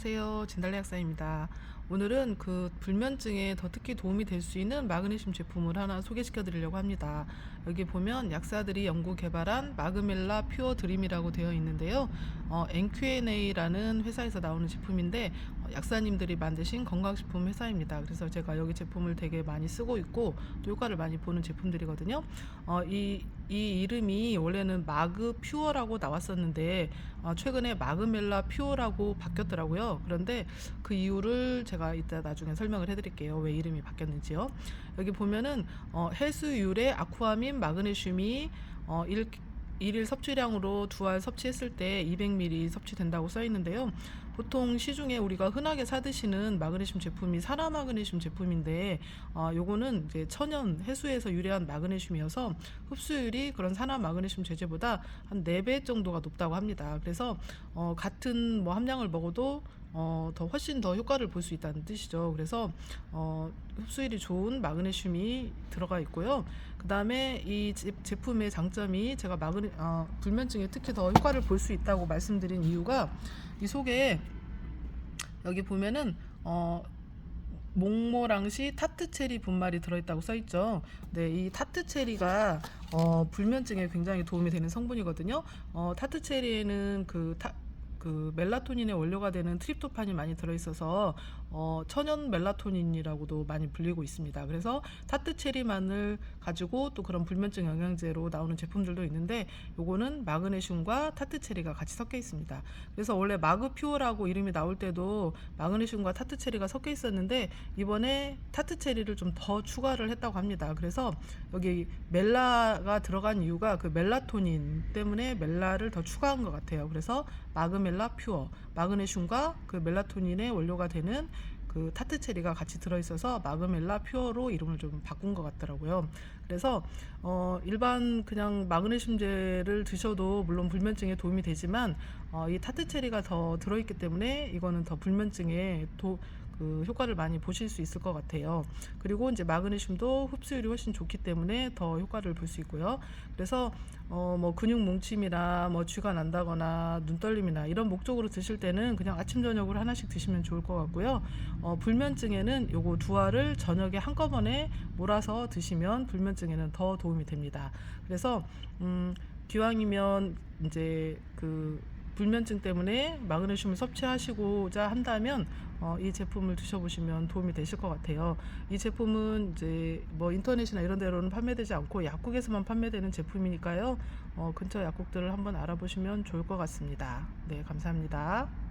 안녕하세요. 진달래 약사입니다. 오늘은 그 불면증에 더 특히 도움이 될 수 있는 마그네슘 제품을 하나 소개시켜 드리려고 합니다. 여기 보면 약사들이 연구 개발한 마그멜라 퓨어 드림이라고 되어 있는데요. 어, NQNA라는 회사에서 나오는 제품인데 어, 약사님들이 만드신 건강식품 회사입니다. 그래서 제가 여기 제품을 되게 많이 쓰고 있고 또 효과를 많이 보는 제품들이거든요. 어, 이, 이 이름이 원래는 마그 퓨어라고 나왔었는데 어, 최근에 마그멜라 퓨어라고 바뀌었더라고요. 그런데 그 이유를 제가 이따 나중에 설명을 해드릴게요. 왜 이름이 바뀌었는지요. 여기 보면은 어, 해수유래 아쿠아민 마그네슘이 어, 1, 일일 섭취량으로 두 알 섭취했을 때 200ml 섭취된다고 써 있는데요. 보통 시중에 우리가 흔하게 사 드시는 마그네슘 제품이 산화 마그네슘 제품인데 어, 요거는 이제 천연 해수에서 유래한 마그네슘이어서 흡수율이 그런 산화 마그네슘 제제보다 한 4배 정도가 높다고 합니다. 그래서 어, 같은 뭐 함량을 먹어도 어, 더 훨씬 더 효과를 볼 수 있다는 뜻이죠. 그래서 어, 흡수율이 좋은 마그네슘이 들어가 있고요. 그 다음에 이 제, 제품의 장점이 제가 마그네 어, 불면증에 특히 더 효과를 볼 수 있다고 말씀드린 이유가 이 속에 여기 보면은 어, 몽모랑시 타트 체리 분말이 들어있다고 써있죠. 네, 이 타트 체리가 어, 불면증에 굉장히 도움이 되는 성분이거든요. 어, 타트 체리에는 그 타, 그 멜라토닌의 원료가 되는 트립토판이 많이 들어있어서 어, 천연 멜라토닌이라고도 많이 불리고 있습니다. 그래서 타트 체리만을 가지고 또 그런 불면증 영양제로 나오는 제품들도 있는데 요거는 마그네슘과 타트 체리가 같이 섞여 있습니다. 그래서 원래 마그퓨어라고 이름이 나올 때도 마그네슘과 타트 체리가 섞여 있었는데 이번에 타트 체리를 좀 더 추가를 했다고 합니다. 그래서 여기 멜라가 들어간 이유가 그 멜라토닌 때문에 멜라를 더 추가한 것 같아요. 그래서 마그 멜라 퓨어 마그네슘과 그 멜라토닌의 원료가 되는 그 타트 체리가 같이 들어있어서 마그멜라 퓨어로 이름을 좀 바꾼 것 같더라고요. 그래서 어 일반 그냥 마그네슘제를 드셔도 물론 불면증에 도움이 되지만 어, 이 타트 체리가 더 들어있기 때문에 이거는 더 불면증에 도, 그 효과를 많이 보실 수 있을 것 같아요. 그리고 이제 마그네슘도 흡수율이 훨씬 좋기 때문에 더 효과를 볼 수 있고요. 그래서 어 뭐 근육 뭉침이나 뭐 쥐가 난다거나 눈 떨림이나 이런 목적으로 드실 때는 그냥 아침 저녁으로 하나씩 드시면 좋을 것 같고요. 어 불면증에는 요거 두 알을 저녁에 한꺼번에 몰아서 드시면 불면증에는 더 도움이 됩니다. 그래서 음 기왕이면 이제 그 불면증 때문에 마그네슘을 섭취하시고자 한다면 어, 이 제품을 드셔보시면 도움이 되실 것 같아요. 이 제품은 이제 뭐 인터넷이나 이런 데로는 판매되지 않고 약국에서만 판매되는 제품이니까요. 어, 근처 약국들을 한번 알아보시면 좋을 것 같습니다. 네, 감사합니다.